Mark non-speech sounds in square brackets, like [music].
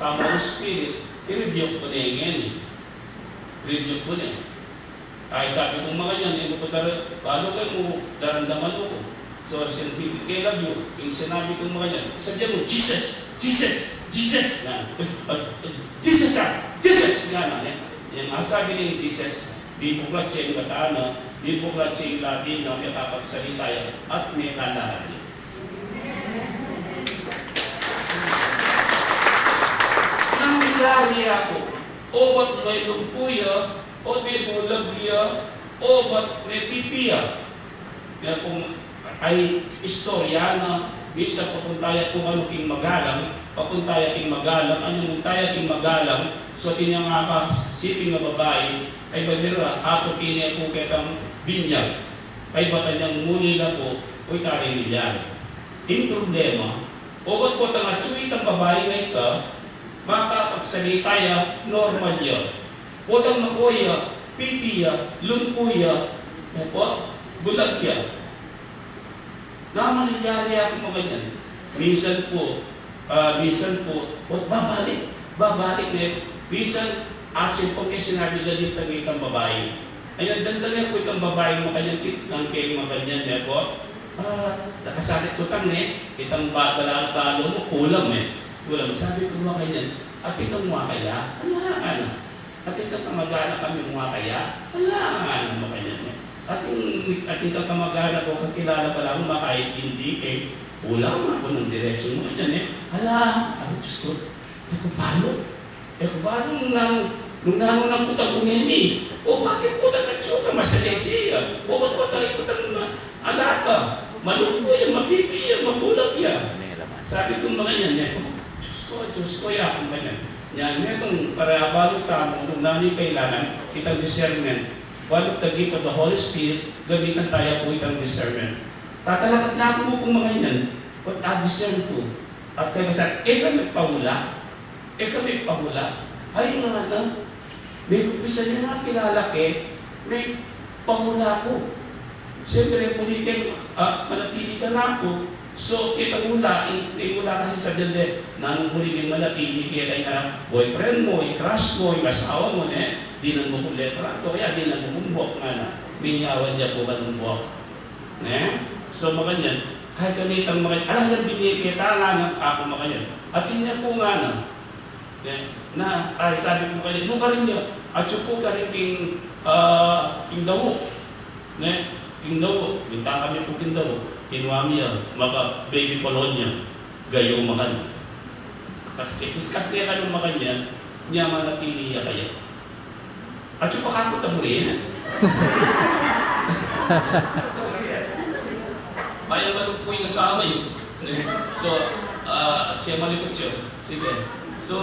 tama ng spirit, i-review ko na yung yan eh. Review ko na eh. Ay sabi kong mga yan, hindi ko dar paano kayo mo darandaman mo ko. So, sinabi kay love you, yung sinabi kong mga yan, sabihan mo, Jesus! Jesus! Jesus! Nga. [laughs] Jesus ka! Jesus! Nga na. eh. Yung ang sabi ni Jesus, di po ka siya yung katana, di po ka siya yung Latino, kaya kapagsalita yan, at may kalahati. Nangyari ako, o ba't may lumpuya, o may bulagya, o ba't may pipiya. Kaya kung ay istorya na bisa papuntaya kung ano king magalang, papuntaya king magalang, ano yung tayo king magalang, so tinya nga ka, siping nga babae, ay badira, ako tinya po kitang binyag, ay ba kanyang muli na po, uy tari nila. Yung problema, ugot po tanga tsuit ang babae na ito, makakapagsalita ya, normal ya. Utang makuya, pipiya, lumpuya, yan po, bulagya. Naman nangyari ako mga ganyan. Minsan po, ah, minsan po, o, babalik, babalik na Minsan, action po kayo sinabi na dito ng itang babae. Ayun, dandalan po itang babae mo kanyang tip ng kay mga ganyan po. Ah, nakasalit ko kang eh, itang balo mo, kulam eh. Kulam, sabi ko mga ganyan, at itong mga kaya, ala, ano, at itong kamagana kami mga kaya, ala, ano, mga ganyan eh. At yung at yung kamag-anak ko, kakilala pala ako, makahit hindi eh, ulam ako ng direksyon mo. Yan eh, hala, ako Diyos ko, eh kung paano? Eh kung paano nung nang nung nanong ng putang umimi? O bakit po na nagsuka masalesiya? O ba't ba tayo putang na alaka? Malungkoy, mapipiya, mabulag yan. Sabi ko mga yan, Diyos ko, Diyos ko, ya, kung ganyan. Yan, itong para bago tamo, nung nani kailangan, itang discernment. One of the gift the Holy Spirit, gamitan tayo po itang discernment. Tatalakat na ako po mga yan, but I-discern po. At kaya sa, eh kami pahula, eh kami pahula, ay nga na, may kupisa niya nga kilala ke, may pahula ko. Siyempre, muli kayo, ah, manatili ka na ako, So, kita mula, hindi mula kasi sa dende, nang muli kang manatili kaya kay na boyfriend mo, crush mo, yung asawa mo, eh, di nang bukong letra, kaya di nang bukong nga na, binyawan niya po ka ng buwak. Ne? So, makanyan, kahit kanitang mga, alam na binikita nga ng ako makanyan. At yun po nga na, ne? na, ay sabi ko kanyan, nung ka rin niya, at yung po ka rin king, uh, king dawo. Ne? King dawo, binta kami po king dawo kinuha niya, maka baby polonya, gayo makan. Kasi kiskas niya ka nung makan niya, manatili niya kaya. At yung pakakot na muli, Bayan malung po yung asawa yun. So, uh, siya malikot siya. Sige. So,